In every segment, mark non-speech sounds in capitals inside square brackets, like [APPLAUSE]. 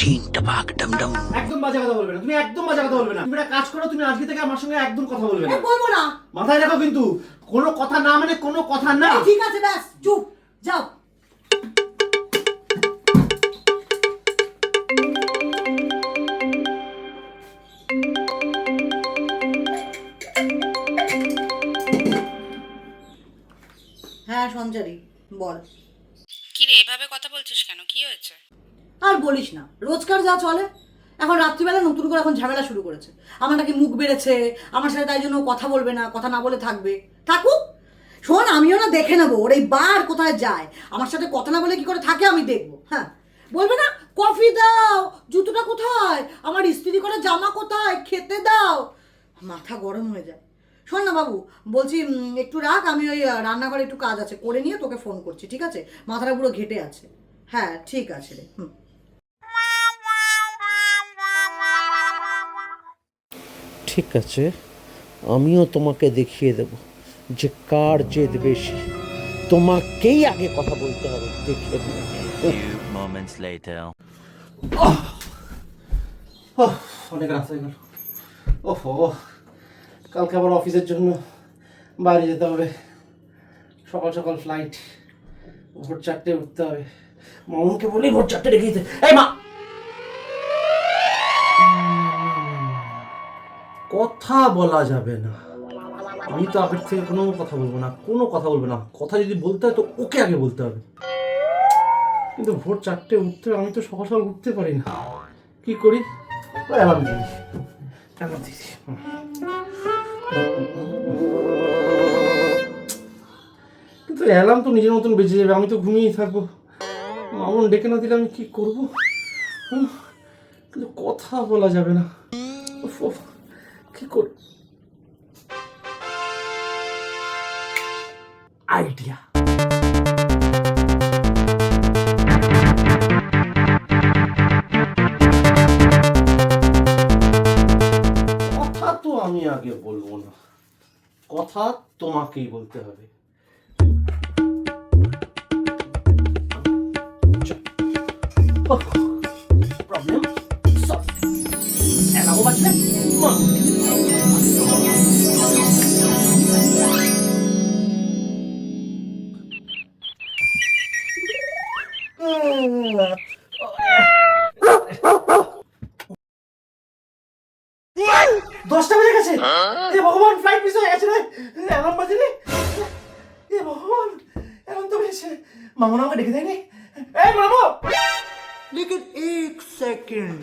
চিন টপাক ডম ডম। একদম বাজে কথা বলবে না। তুমি একদম বাজে কথা বলবে না। তুমি একটা কাজ করো তুমি আজকে থেকে আমার সঙ্গে একদম কথা বলবে না। বলব না। মাথায় রাখো কিন্তু কোনো কথা না মানে কোনো কথা না। ঠিক আছে ব্যাস চুপ যাও। হ্যাঁ সঞ্চারী বল। কি রে এভাবে কথা বলছিস কেন? কি হয়েছে? আর বলিস না, রোজকার যা চলে, এখন রাত্রিবেলা নতুন করে এখন ঝামেলা শুরু করেছে। আমার নাকি মুখ বেড়েছে, আমার সাথে তাই জন্য কথা বলবে না, কথা না বলে থাকবে। থাকুক, শোন, আমিও না দেখে নেব, ওর এই বার কোথায় যায়। আমার সাথে কথা না বলে কি করে থাকে আমি দেখব হ্যাঁ। বলবে না, কফি দাও, জুতোটা কোথায়? আমার ইস্ত্রি করে জামা কোথায়? খেতে দাও। মাথা গরম হয়ে যায়। শোন না বাবু, বলছি একটু রাখ, আমি ওই রান্নাঘরে একটু কাজ আছে, করে নিয়ে তোকে ফোন করছি, ঠিক আছে? মাথাটা পুরো ঘেটে আছে। হ্যাঁ ঠিক আছে রে, হুম। ঠিক আছে আমিও তোমাকে দেখিয়ে দেব যে কার জেদ বেশি। তোমাকেই আগে কথা বলতে হবে দেখে নিও। Few moments later. ওহ, অনেক রাত হয়ে গেল। ওহো কালকে আবার অফিসের জন্য বাইরে যেতে হবে। সকাল সকাল ফ্লাইট ভোর চারটে উঠতে হবে। মামুনকে বলি ভোর চারটে রেখে দিতে। এই মা! কথা বলা যাবে না। আমি তো আগের থেকে কোনো কথা বলব না কোনো কথা বলব না। কথা যদি বলতে হয় তো ওকে আগে বলতে হবে। কিন্তু ভোর চারটে উঠতে হবে, আমি তো সকাল সকাল উঠতে পারি না। কি করি? অ্যালার্ম দিই অ্যালার্ম দিই কিন্তু অ্যালার্ম তো নিজের মতন বেজে যাবে আমি তো ঘুমিয়েই থাকব। মামুন ডেকে না দিলে আমি কি করব? কিন্তু কথা বলা যাবে না। কি কর? আইডিয়া কথা তো আমি আগে বলব না। কথা তোমাকেই বলতে হবে। প্রবলেম এলাও বাজলে? মা দশটা বেজে গেছে। হ্যাঁ? এ ভগবান ফ্লাইট মিস হয়ে গেছে রে। অ্যালার্ম বাজেনি। এ ভগবান অ্যালার্ম তো বেজেছে। মামু আমাকে ডেকে দেয়নি? এ মামু! লেকিন এক সেকেন্ড।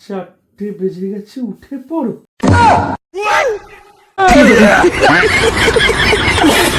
চারটে বেজে গেছে উঠে পড়ো। [LAUGHS] [LAUGHS] [LAUGHS]